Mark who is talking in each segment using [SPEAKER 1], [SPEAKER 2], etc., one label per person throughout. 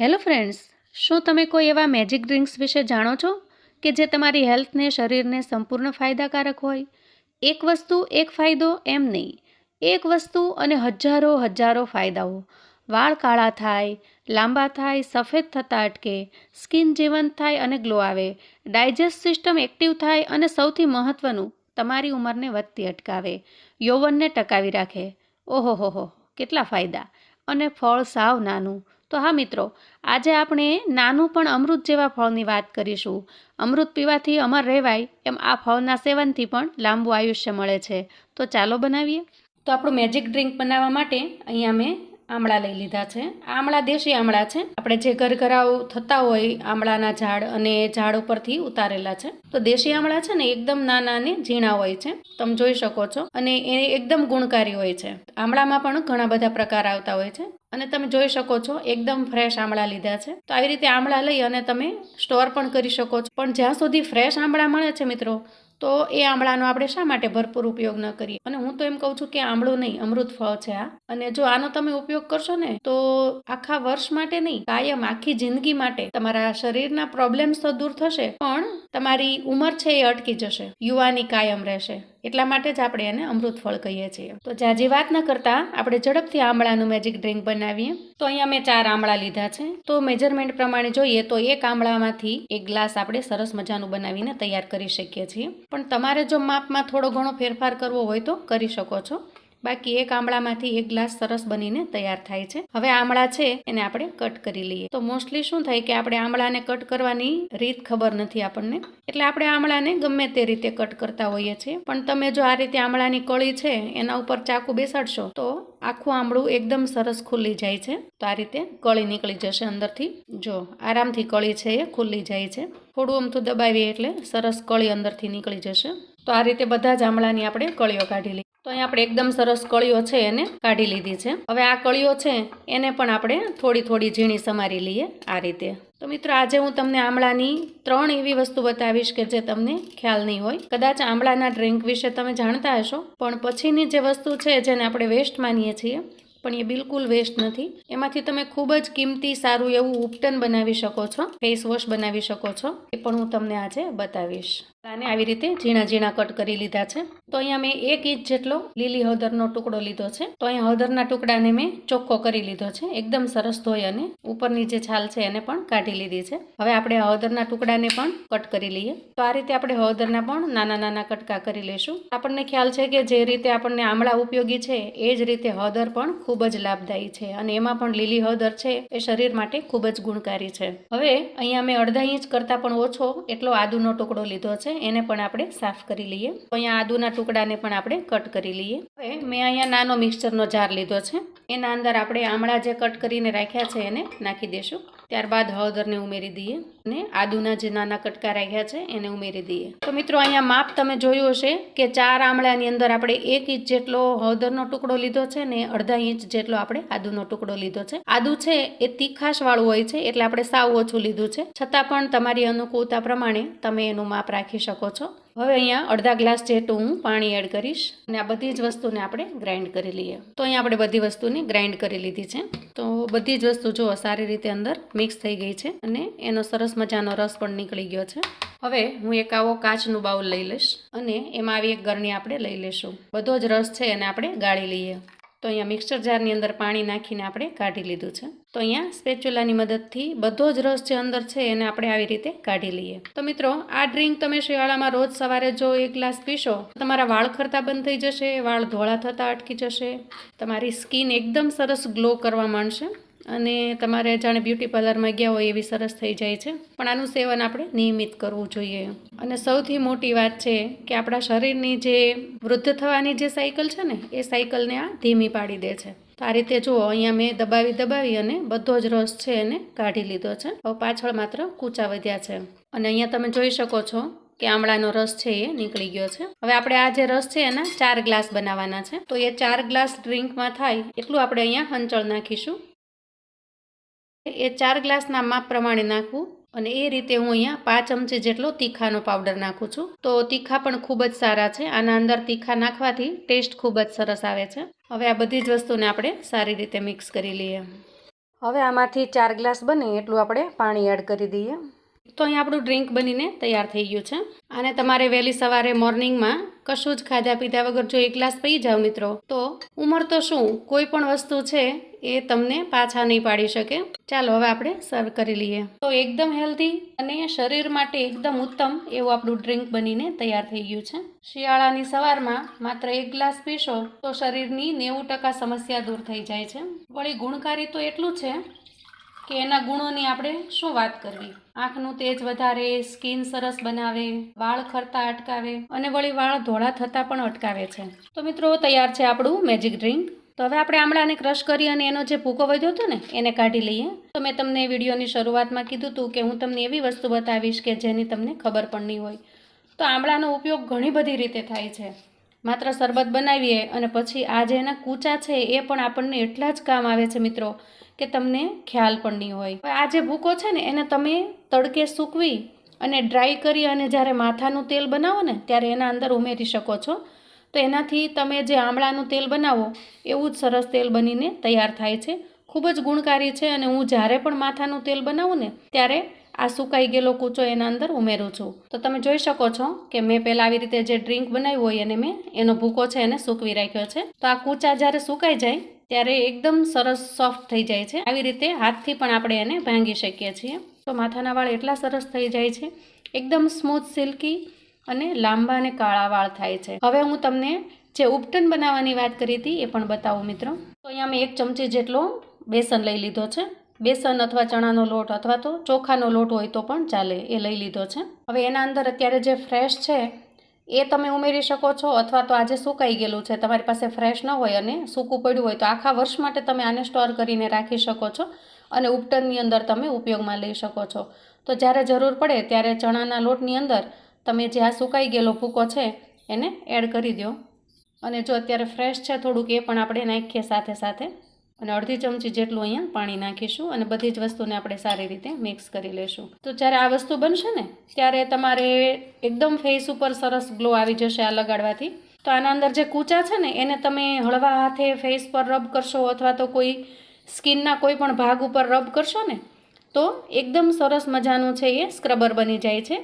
[SPEAKER 1] Hello friends શું તમે કોઈ એવા મેજિક ડ્રિંક્સ વિશે જાણો છો કે જે તમારી હેલ્થને શરીરને સંપૂર્ણ ફાયદાકારક હોય? એક વસ્તુ, એક ફાયદો એમ નહીં. એક વસ્તુ અને હજારો હજારો ફાયદાઓ. વાળ કાળા થાય, લાંબા થાય, સફેદ થતાં અટકે, સ્કિન જીવંત થાય અને ગ્લો આવે, ડાયજેસ્ટ સિસ્ટમ એક્ટિવ થાય અને સૌથી મહત્ત્વનું તમારી ઉંમરને વધતી અટકાવે, યૌવનને ટકાવી રાખે. ઓહો હો, કેટલા ફાયદા. અને ફળ સાવ નાનું. તો હા મિત્રો, આજે આપણે નાનું પણ અમૃત જેવા ફળની વાત કરીશું. અમૃત પીવાથી અમર રહેવાય એમ આ ફળના સેવનથી પણ લાંબુ આયુષ્ય મળે છે. તો ચાલો બનાવીએ. તો આપણું મેજિક ડ્રિંક બનાવવા માટે અહીંયા મેં આમળા લઈ લીધા છે. આમળા દેશી આમળા છે. આપણે જે ઘરઘરાઓ થતા હોય આમળાના ઝાડ અને ઝાડ ઉપરથી ઉતારેલા છે. તો દેશી આમળા છે ને એકદમ નાના અને ઝીણા હોય છે. તમે જોઈ શકો છો. અને એ એકદમ ગુણકારી હોય છે. આમળામાં પણ ઘણા બધા પ્રકાર આવતા હોય છે. અને તમે જોઈ શકો છો, એકદમ ફ્રેશ આમળા લીધા છે. તો આવી રીતે આમળા લઈ અને તમે સ્ટોર પણ કરી શકો છો. પણ જ્યાં સુધી ફ્રેશ આમળા મળે છે મિત્રો તો એ આમળાનો આપણે શા માટે ભરપૂર ઉપયોગ ન કરીએ? અને હું તો એમ કહું છું કે આમળું નહીં, અમૃત ફળ છે આ. અને જો આનો તમે ઉપયોગ કરશો ને, તો આખા વર્ષ માટે નહીં, કાયમ, આખી જિંદગી માટે તમારા શરીરના પ્રોબ્લેમ્સ તો દૂર થશે, પણ તમારી ઉંમર છે એ અટકી જશે. યુવાની કાયમ રહેશે. એટલા માટે જ આપણે એને અમૃત ફળ કહીએ છીએ. તો જાજી વાત ન કરતા આપણે ઝડપથી આમળાનું મેજિક ડ્રિંક બનાવીએ. તો અહીંયા મેં ચાર આમળા લીધા છે. તો મેજરમેન્ટ પ્રમાણે જોઈએ તો એક આમળામાંથી એક ગ્લાસ આપણે સરસ મજાનું બનાવીને તૈયાર કરી શકીએ છીએ. પણ તમારે જો માપમાં થોડો ઘણો ફેરફાર કરવો હોય તો કરી શકો છો. બાકી એક આમળામાંથી એક ગ્લાસ સરસ બનીને તૈયાર થાય છે. હવે આમળા છે, એને આપણે કટ કરી લઈએ. તો મોસ્ટલી શું થાય કે આપણે આમળાને કટ કરવાની રીત ખબર નથી આપણને. એટલે આપણે આમળાને ગમે તે રીતે કટ કરતા હોઈએ છીએ. પણ તમે જો આ રીતે આમળાની કળી છે, એના ઉપર ચાકુ બેસાડશો, તો આખું આમળું એકદમ સરસ ખુલ્લી જાય છે. તો આ રીતે કળી નીકળી જશે અંદરથી. જો આરામથી કળી છે, એ ખુલ્લી જાય છે. થોડું અમથું દબાવીએ એટલે સરસ કળી અંદરથી નીકળી જશે. તો આ રીતે બધા જ આમળાની આપણે કળીઓ કાઢી લઈએ. તો અહીં આપણે એકદમ સરસ કળીઓ છે એને કાઢી લીધી છે. હવે આ કળીઓ છે, એને પણ આપણે થોડી થોડી ઝીણી સમારી લઈએ આ રીતે. તો મિત્રો, આજે હું તમને આમળાની ત્રણ એવી વસ્તુ બતાવીશ કે જે તમને ખ્યાલ નહીં હોય. કદાચ આમળાના ડ્રિંક વિશે તમે જાણતા હશો, પણ પછીની જે વસ્તુ છે, જેને આપણે વેસ્ટ માનીએ છીએ પણ એ બિલકુલ વેસ્ટ નથી. એમાંથી તમે ખૂબ જ કિંમતી સારું એવું ઉપટન બનાવી શકો છો ફેસ વોશ બનાવી શકો છો. એ પણ હું તમને આજે બતાવીશ. આને આવી રીતે ઝીણા ઝીણા કટ કરી લીધા છે. તો અહીંયા મેં એક ઇંચ જેટલો લીલી હળદરનો ટુકડો લીધો છે. તો અહીંયા હળદરના ટુકડાને મેં ચોખ્ખો કરી લીધો છે. એકદમ સરસ ધોઈ અને ઉપરની જે છાલ છે એને પણ કાઢી લીધી છે. હવે આપણે હળદરના ટુકડાને પણ કટ કરી લઈએ. તો આ રીતે આપણે હળદરના પણ નાના નાના કટકા કરી લઈશું. આપણને ખ્યાલ છે કે જે રીતે આપણને આમળા ઉપયોગી છે, એ જ રીતે હળદર પણ ખૂબ જ લાભદાયી છે અને એમાં પણ લીલી હળદર છે, એ શરીર માટે ખૂબ જ ગુણકારી છે. હવે અહીંયા મેં અડધા ઇંચ કરતાં પણ ઓછો એટલો આદુનો ટુકડો લીધો છે, એને પણ આપણે સાફ કરી લઈએ. અહીંયા આદુના ટુકડાને પણ આપણે કટ કરી લઈએ. હવે મેં અહીંયા નાનો મિક્સચરનો જાર લીધો છે, એના અંદર આપણે આમળા જે કટ કરીને રાખ્યા છે એને નાખી દઈશું ત્યારબાદ હળદરને ઉમેરી દઈએ અને આદુના જે નાના કટકા રાખ્યા છે એને ઉમેરી દઈએ. તો મિત્રો, અહીંયા માપ તમે જોયું હશે કે ચાર આમળાની અંદર આપણે એક ઇંચ જેટલો હળદરનો ટુકડો લીધો છે ને અડધા ઇંચ જેટલો આપણે આદુનો ટુકડો લીધો છે. આદુ છે એ તીખાશ વાળું હોય છે એટલે આપણે સાવ ઓછું લીધું છે. છતાં પણ તમારી અનુકૂળતા પ્રમાણે તમે એનું માપ રાખી શકો છો. હવે અહીંયા અડધા ગ્લાસ જેટલું હું પાણી એડ કરીશ. અને આ બધી જ વસ્તુને આપણે ગ્રાઇન્ડ કરી લઈએ. તો અહીંયા આપણે બધી વસ્તુને ગ્રાઇન્ડ કરી લીધી છે. તો બધી જ વસ્તુ જુઓ સારી રીતે અંદર મિક્સ થઈ ગઈ છે અને એનો સરસ મજાનો રસ પણ નીકળી ગયો છે. હવે હું એક આવો કાચનું બાઉલ લઈ લઈશ અને એમાં આવી એક ગરણી આપણે લઈ લઈશું. બધો જ રસ છે એને આપણે ગાળી લઈએ. તો અહીંયા મિક્સર જારની અંદર પાણી નાખીને આપણે કાઢી લીધું છે. તો અહીંયા સ્પેચ્યુલાની મદદથી બધો જ રસ જે અંદર છે એને આપણે આવી રીતે કાઢી લઈએ. તો મિત્રો, આ ડ્રિંક તમે શિયાળામાં રોજ સવારે જો એક ગ્લાસ પીશો તમારા વાળ ખરતા બંધ થઈ જશે, વાળ ધોળા થતા અટકી જશે, તમારી સ્કિન એકદમ સરસ ગ્લો કરવા માંડશે, અને તમારે જાણે બ્યુટી પાર્લરમાં ગયા હોય એવી સરસ થઈ જાય છે. પણ આનું સેવન આપણે નિયમિત કરવું જોઈએ. અને સૌથી મોટી વાત છે કે આપણા શરીરની જે વૃદ્ધ થવાની જે સાયકલ છે ને, એ સાયકલને આ ધીમી પાડી દે છે. તો આ રીતે જુઓ, અહીંયા મેં દબાવી દબાવી અને બધો જ રસ છે એને કાઢી લીધો છે. હવે પાછળ માત્ર કૂચા વધ્યા છે. અને અહીંયા તમે જોઈ શકો છો કે આમળાનો રસ છે એ નીકળી ગયો છે. હવે આપણે આ જે રસ છે એના ચાર ગ્લાસ બનાવવાના છે. તો એ ચાર ગ્લાસ ડ્રિંકમાં થાય એટલું આપણે અહીંયા હંચળ નાખીશું. એ ચાર ગ્લાસના માપ પ્રમાણે નાખવું. અને એ રીતે હું અહીંયા પાંચ ચમચી જેટલો તીખાનો પાવડર નાખું છું. તો તીખા પણ ખૂબ જ સારા છે. આના અંદર તીખા નાખવાથી ટેસ્ટ ખૂબ જ સરસ આવે છે. હવે આ બધી જ વસ્તુને આપણે સારી રીતે મિક્સ કરી લઈએ. હવે આમાંથી ચાર ગ્લાસ બને એટલું આપણે પાણી એડ કરી દઈએ. તો અહીં આપણું ડ્રિંક બનીને તૈયાર થઈ ગયું છે. અને તમારે વહેલી સવારે મોર્નિંગમાં કશું જ ખાધા પીધા વગર જો એક ગ્લાસ પી જાઓ મિત્રો. તો ઉંમર તો શું? કોઈ પણ વસ્તુ છે એ તમને પાછા નહીં પાડી શકે. ચાલો હવે આપણે સર્વ કરી લઈએ. તો એકદમ હેલ્ધી અને શરીર માટે એકદમ ઉત્તમ એવું આપણું ડ્રિંક બનીને તૈયાર થઈ ગયું છે. શિયાળાની સવારમાં માત્ર એક ગ્લાસ પીશો તો શરીરની નેવું ટકા સમસ્યા દૂર થઈ જાય છે. વળી ગુણકારી તો એટલું છે કે એના ગુણોની આપણે શું વાત કરવી? આંખનું તેજ વધારે, સ્કિન સરસ બનાવે, વાળ ખરતા અટકાવે અને વળી વાળ ધોળા થતા પણ અટકાવે છે. તો મિત્રો, તૈયાર છે આપણું મેજિક ડ્રિંક તો હવે આપણે આમળાને ક્રશ કરી અને એનો જે ભૂકો વધ્યો હતો ને, એને કાઢી લઈએ. તો મેં તમને વિડીયોની શરૂઆતમાં કીધું હતું કે હું તમને એવી વસ્તુ બતાવીશ કે જેની તમને ખબર પણ નહીં હોય. તો આમળાનો ઉપયોગ ઘણી બધી રીતે થાય છે. માત્ર શરબત બનાવીએ અને પછી આ જે એના કૂચા છે એ પણ આપણને એટલા જ કામ આવે છે મિત્રો. કે તમને ખ્યાલ પણ નહીં હોય. આ જે ભૂકો છે ને, એને તમે તડકે સૂકવી અને ડ્રાય કરી અને જ્યારે માથાનું તેલ બનાવો ને, ત્યારે એના અંદર ઉમેરી શકો છો. તો એનાથી તમે જે આમળાનું તેલ બનાવો, એવું જ સરસ તેલ બનીને તૈયાર થાય છે. ખૂબ જ ગુણકારી છે અને હું જ્યારે પણ માથાનું તેલ બનાવું ને, ત્યારે આ સુકાઈ ગયેલો કૂચો એના અંદર ઉમેરું છું. તો તમે જોઈ શકો છો કે મેં પહેલાં આવી રીતે જે ડ્રિંક બનાવ્યું હોય અને મેં, એનો ભૂકો છે એને સૂકવી રાખ્યો છે. તો આ કૂચા જ્યારે સુકાઈ જાય ત્યારે એકદમ સરસ સોફ્ટ થઈ જાય છે. આવી રીતે હાથથી પણ આપણે એને ભાંગી શકીએ છીએ. તો માથાના વાળ એટલા સરસ થઈ જાય છે. એકદમ સ્મૂથ સિલ્કી અને લાંબા અને કાળા વાળ થાય છે. હવે હું તમને જે ઉપટન બનાવવાની વાત કરી હતી એ પણ બતાવું મિત્રો. તો અહીંયા મેં એક ચમચી જેટલો બેસન લઈ લીધો છે. બેસન અથવા ચણાનો લોટ અથવા તો ચોખાનો લોટ હોય તો પણ ચાલે એ લઈ લીધો છે. હવે એના અંદર અત્યારે જે ફ્રેશ છે એ તમે ઉમેરી શકો છો અથવા તો આજે સુકાઈ ગયેલું છે. તમારી પાસે ફ્રેશ ન હોય અને સૂકું પડ્યું હોય તો આખા વર્ષ માટે તમે આને સ્ટોર કરીને રાખી શકો છો અને ઉપટનની અંદર તમે ઉપયોગમાં લઈ શકો છો. તો જ્યારે જરૂર પડે ત્યારે ચણાના લોટની અંદર તમે જે આ સુકાઈ ગયેલો ભૂકો છે એને એડ કરી દો. અને જો અત્યારે ફ્રેશ છે થોડુંક એ પણ આપણે નાખીએ સાથે સાથે. અને અડધી ચમચી જેટલું અહીંયા પાણી નાખીશું અને બધી જ વસ્તુને આપણે સારી રીતે મિક્સ કરી લેશું. તો જ્યારે આ વસ્તુ બનશે ને, ત્યારે તમારે એકદમ ફેસ ઉપર સરસ ગ્લો આવી જશે આ લગાડવાથી. તો આના અંદર જે કૂચા છે ને, એને તમે હળવા હાથે ફેસ પર રબ કરશો અથવા તો કોઈ સ્કિનના કોઈ પણ ભાગ ઉપર રબ કરશો ને, તો એકદમ સરસ મજાનું છે એ સ્ક્રબર બની જાય છે.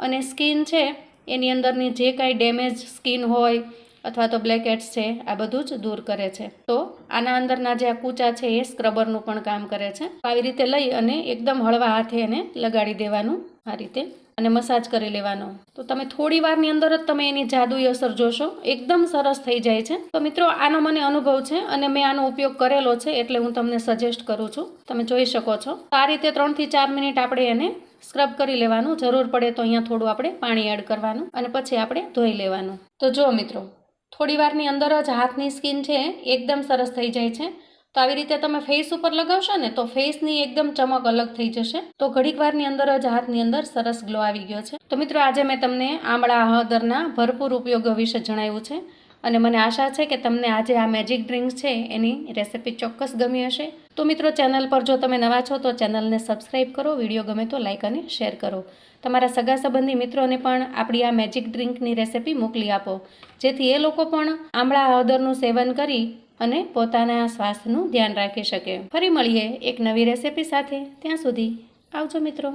[SPEAKER 1] અને સ્કિન છે, એની અંદરની જે કાંઈ ડેમેજ સ્કિન હોય અથવા તો બ્લેક હેડ્સ છે, આ બધું જ દૂર કરે છે. તો આના અંદરના જે આ કૂચા છે એ સ્ક્રબરનું પણ કામ કરે છે. આવી રીતે લઈ અને એકદમ હળવા હાથે એને લગાડી દેવાનું આ રીતે અને મસાજ કરી લેવાનો. તો તમે થોડી વારની અંદર જ તમે એની જાદુઈ અસર જોશો. એકદમ સરસ થઈ જાય છે. તો મિત્રો, આનો મને અનુભવ છે અને મેં આનો ઉપયોગ કરેલો છે એટલે હું તમને સજેસ્ટ કરું છું. તમે જોઈ શકો છો. તો આ રીતે ત્રણથી ચાર મિનિટ આપણે એને સ્ક્રબ કરી લેવાનું. જરૂર પડે તો અહીંયા થોડું આપણે પાણી એડ કરવાનું અને પછી આપણે ધોઈ લેવાનું. તો જો મિત્રો થોડી વારની અંદર જ હાથની સ્કિન છે, એકદમ સરસ થઈ જાય છે. તો આવી રીતે તમે ફેસ ઉપર લગાવશો ને, તો ફેસની એકદમ ચમક અલગ થઈ જશે. તો ઘડીક વારની અંદર જ હાથની અંદર સરસ ગ્લો આવી ગયો છે. તો મિત્રો, આજે મેં તમને આમળા હળદરના ભરપૂર ઉપયોગ વિશે જણાવ્યું છે. અને મને આશા છે કે તમને આજે આ મેજિક ડ્રિંક્સ છે એની રેસિપી ચોક્કસ ગમી હશે. તો મિત્રો ચેનલ પર જો તમે નવા છો તો ચેનલને સબસ્ક્રાઈબ કરો વીડિયો ગમે તો લાઇક અને શેર કરો. તમારા સગા સંબંધી મિત્રોને પણ આપણી આ મેજિક ડ્રિંકની રેસિપી મોકલી આપો. જેથી એ લોકો પણ આમળા હળદરનું સેવન કરી અને પોતાના સ્વાસ્થ્યનું ધ્યાન રાખી શકે. ફરી મળીએ એક નવી રેસિપી સાથે. ત્યાં સુધી આવજો મિત્રો.